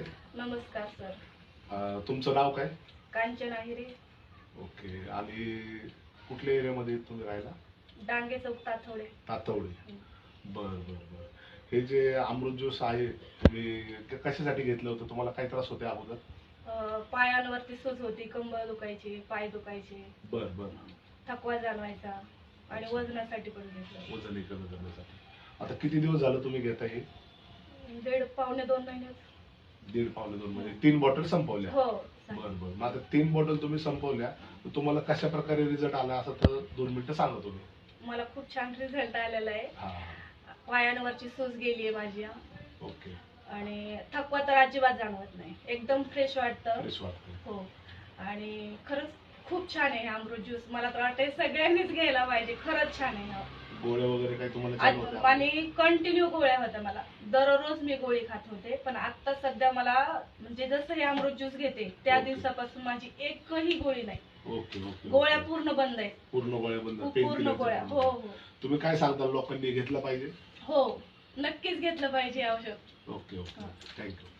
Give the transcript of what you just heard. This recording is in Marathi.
ताई नमस्कार सर. अं, तुमचं नाव काय? कांचन आहिरे. ओके आणि कुठल्या एरियामध्ये तुम्ही राहायला डांगे चौक ताथोडे तातवडे. बर बर बर. हे जे अमृत ज्यूस आहे तुम्ही ते कशासाठी घेतलं होतं? तुम्हाला काय त्रास होते अगोदर? अं, पायांवरती सूज होती कंबर दुखायची पाय दुखायचे. बर बर. थकवा जाणवायचा आणि वजनासाठी पण घेतलं वजन कमी करण्यासाठी. आता किती दिवस झालं तुम्ही घेता हे? दीड पावणे दोन महिन्यात. दीड पावणे दोन म्हणजे तीन बॉटल संपवल्या. हो बर बर. मग आता तीन बॉटल तुम्ही संपवल्या तर तुम्हाला कशा प्रकारे रिझल्ट आला असं तर दोन मिनिटं सांगा तुम्ही. मला खूप छान रिझल्ट आलेला आहे. हा. पायांवरची सूज गेली आहे माझी ओके. आणि थकवा तर अजिबात जाणवत नाही. एकदम फ्रेश वाटतं. फ्रेश वाटते. हो. आणि खरंच खूप छान आहे हे अमृत ज्यूस मला तर वाटतंय सगळ्यांनीच घ्यायला पाहिजे. खरंच छान आहे हा. गोळ्या वगैरे काही तुम्हाला चालू आज- होत्या? आणि कंटिन्यू गोळ्या होत्या मला. दररोज मी गोळी खात होते पण आता सध्या मला म्हणजे जसं हे अमृत ज्यूस घेते त्या ओके. दिवसापासून माझी एकही गोळी नाही. ओके ओके गोळ्या ओके. पूर्ण बंद आहेत. पूर्ण गोळ्या बंद पूर्ण गोळ्या. हो हो. तुम्ही काय सांगता? लोकांनी घेतलं पाहिजे? हो. नक्कीच घेतलं पाहिजे हे औषध. Okay okay. हा. थँक्यू